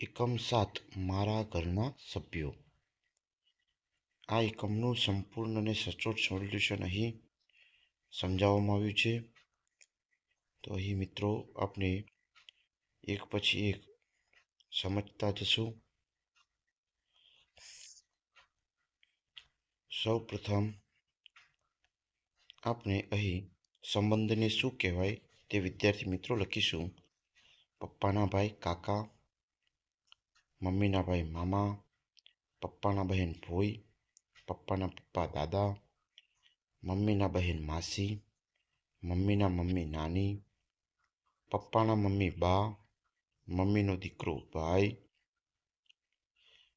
એકમ સાત મારા ઘરના સભ્યો. આ એકમનું સંપૂર્ણ અને સચોટ સોલ્યુશન અહીં સમજાવવામાં આવ્યું છે. તો અહીં મિત્રો આપણે એક પછી એક સમજતા જશું. સૌ પ્રથમ આપણે અહીં સંબંધને શું કહેવાય તે વિદ્યાર્થી મિત્રો લખીશું. પપ્પાના ભાઈ કાકા મમ્મીના ભાઈ મામા, પપ્પાના બહેન ભોઈ, પપ્પાના પપ્પા દાદા, મમ્મીના બહેન માસી, મમ્મીના મમ્મી નાની, પપ્પાના મમ્મી બા, મમ્મીનો દીકરો ભાઈ,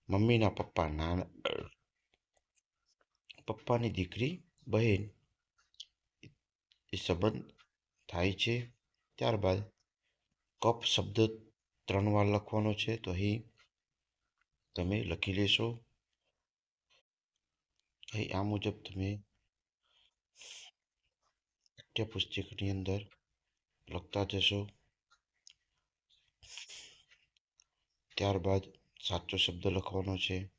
મમ્મીના પપ્પા નાના, પપ્પાની દીકરી બહેન. એ સંબંધ થાય છે. ત્યારબાદ કપ શબ્દ ત્રણ વાર લખવાનો છે. તો અહીં તમે લખી લેશો? અહીં આ મુજબ તમે પાઠ્યપુસ્તકની અંદર લખતા જશો. ત્યારબાદ સાચો શબ્દ લખવાનો છે.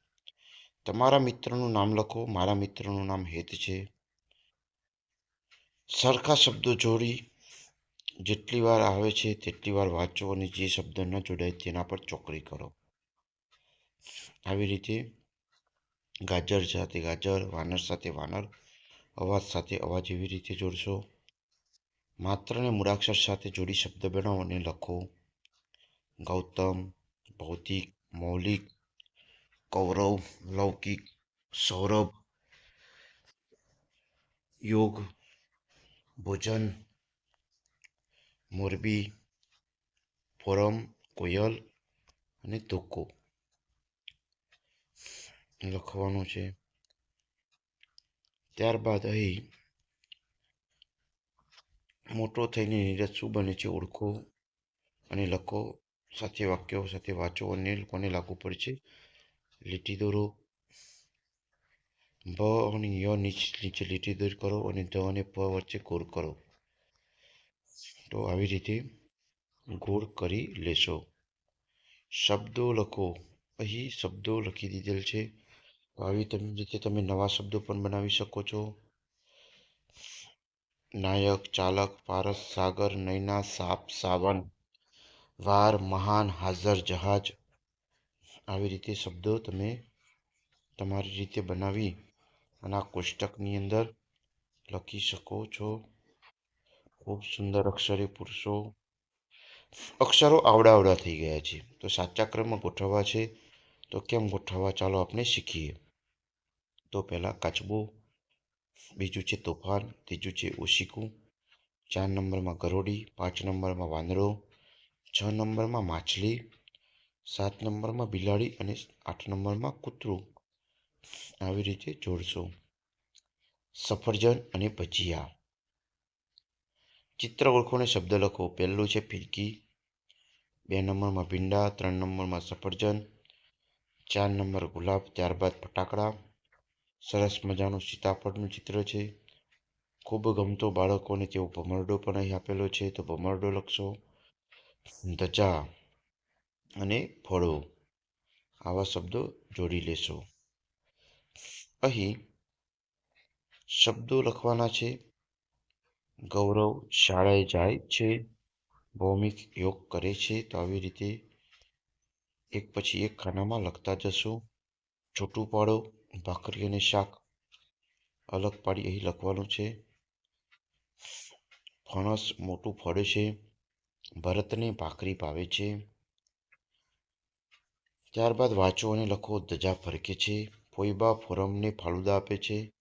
તમારા મિત્રનું નામ લખો. મારા મિત્રનું નામ હેત છે. સરખા શબ્દો જોડી જેટલી વાર આવે છે, તેટલી વાર વાંચો અને જે શબ્દ ન જોડાય તેના પર ચોકડી કરો. આવી રીતે ગાજર સાથે ગાજર, વાનર સાથે વાનર, અવાજ સાથે અવાજ એવી રીતે જોડશો. માત્ર ને મૂળાક્ષર સાથે જોડી શબ્દ બનાવો અને લખો. ગૌતમ, ભૌતિક, મૌલિક, કૌરવ, લૌકિક, સૌરભ, યોગ, ભોજન, મોરબી, ફોરમ, કોયલ અને ધોકો. લખવાનું છે. ત્યારબાદ અહીં મોટો થઈને નીરજ શું બને છે, ઓળખો અને લખો. સાથે વાક્યો સાથે વાંચો અને લોકોને લાગુ પડે છે લીટી દોરો. ભ અને ય નીચે લીટી દૂર કરો અને ધ અને પ વચ્ચે ગોળ કરો. તો આવી રીતે ગોળ કરી લેશો. શબ્દો લખો. અહીં શબ્દો લખી દીધેલ છે. તો આવી તમે રીતે તમે નવા શબ્દો પણ બનાવી શકો છો. નાયક, ચાલક, પારસ, સાગર, નૈના, સાપ, સાવન, વાર, મહાન, હાજર, જહાજ. આવી રીતે શબ્દો તમે તમારી રીતે બનાવી અને આ કોષ્ટકની અંદર લખી શકો છો. ખૂબ સુંદર અક્ષરે પુરુષો અક્ષરો આવડાવડા થઈ ગયા છે. તો સાચા ક્રમમાં ગોઠવવા છે. તો કેમ ગોઠવવા? ચાલો આપણે શીખીએ. તો પહેલાં કાચબો, બીજું છે તોફાન, ત્રીજું છે ઓશિકું, ચાર નંબરમાં ગરોડી પાંચ નંબરમાં વાંદરો, છ નંબરમાં માછલી, સાત નંબરમાં બિલાડી અને આઠ નંબરમાં કૂતરું. આવી રીતે જોડશો. સફરજન અને ભજીયા. ચિત્ર ઓળખોને શબ્દ લખો. પહેલું છે ફિરકી, બે નંબરમાં ભીંડા, ત્રણ નંબરમાં સફરજન, ચાર નંબર ગુલાબ, ત્યારબાદ ફટાકડા સરસ મજાનું સીતાફળનું ચિત્ર છે. ખૂબ ગમતો બાળકોને તેવો ભમરડો પણ અહીં આપેલો છે. તો ભમરડો લખશો. ધજા અને ફળો. આવા શબ્દો જોડી લેશો. અહીં શબ્દો લખવાના છે. ગૌરવ શાળાએ જાય છે. ભૌમિક યોગ કરે છે. તો આવી રીતે એક પછી એક ખાનામાં લખતા જશો. છોટું પાડો. ભાખરી અને શાક અલગ પાડી અહીં લખવાનું છે. ફણસ મોટું ફળે છે. ભરતને ભાખરી ભાવે છે. ત્યારબાદ વાંચો અને લખો, ધજા ફરકે છે. ફોઈબા ફોરમને ફાલુદા આપે છે.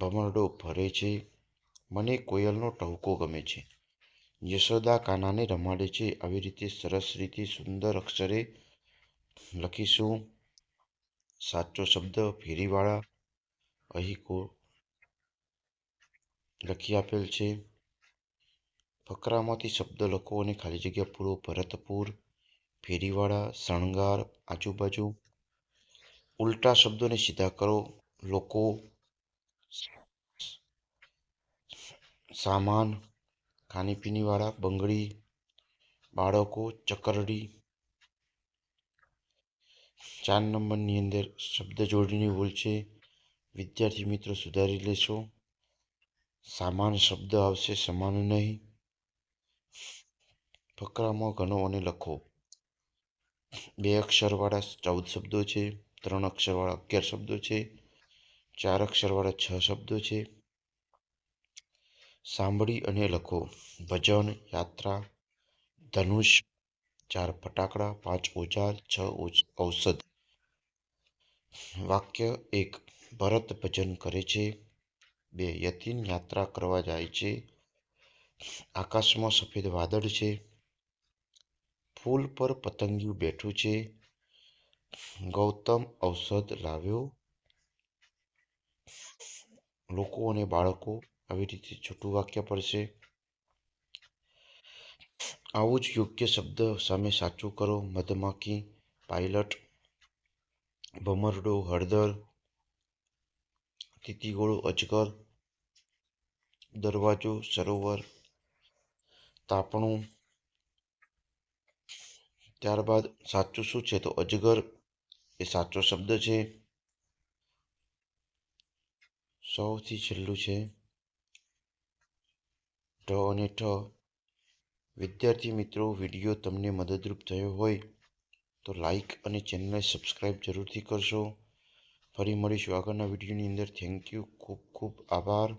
ભમરડો ફરે છે. મને કોયલનો ટહુકો ગમે છે. યશોદા કાનાને રમાડે છે. આવી રીતે સરસ રીતે સુંદર અક્ષરે લખીશું. સાચો શબ્દ ફેરીવાળા અહીં કો લખી આપેલ છે, ફકરામાંથી શબ્દ લખો અને ખાલી જગ્યા પૂરો. ભરતપુર ફેરીવાળા શણગાર, આજુબાજુ. ઉલટા શબ્દોને સીધા કરો. લોકો, સામાન, ખાણીપીણીવાળા, બંગડી, બાળકો, ચકરડી ચાર નંબરની અંદર શબ્દ જોડણીની ભૂલ છે. વિદ્યાર્થી મિત્રો, સુધારી લેશો. સામાન શબ્દ આવશે, સમાન નહીં. ફકરામાં ગણો અને લખો. બે અક્ષરવાળા ચૌદ શબ્દો છે, ત્રણ અક્ષરવાળા અગિયાર શબ્દો છે, ચાર અક્ષરવાળા છ શબ્દો છે. સાંભળી અને લખો. ભજન, યાત્રા, ધનુષ, ચાર ફટાકડા, પાંચ ઓજાર, છ ઔષધ. વાક્ય એક ભરત ભજન કરે છે, બે યતિન યાત્રા કરવા જાય છે, આકાશમાં સફેદ વાદળ છે, ફૂલ પર પતંગિયું બેઠું છે, ગૌતમ ઔષધ લાવ્યો. લોકો અને બાળકો આવી રીતે છૂટું વાક્ય પડશે. આવું જ યોગ્ય શબ્દ સામે સાચું કરો, મધમાખી, પાયલટ ભમરડો, હળદર, તીતીગોળો, અજગર, દરવાજો, સરોવર, તાપણું. ત્યારબાદ સાચું શું છે? તો અજગર એ સાચો શબ્દ છે. સૌથી છેલ્લું છે. ઢ અને ઠ. વિદ્યાર્થી મિત્રો, વીડિયો તમને મદદરૂપ થયો હોય તો લાઇક અને ચેનલને સબસ્ક્રાઈબ જરૂરથી કરશો. ફરી મળીશું આગળના વિડીયોની અંદર. થેન્ક યુ ખૂબ ખૂબ આભાર.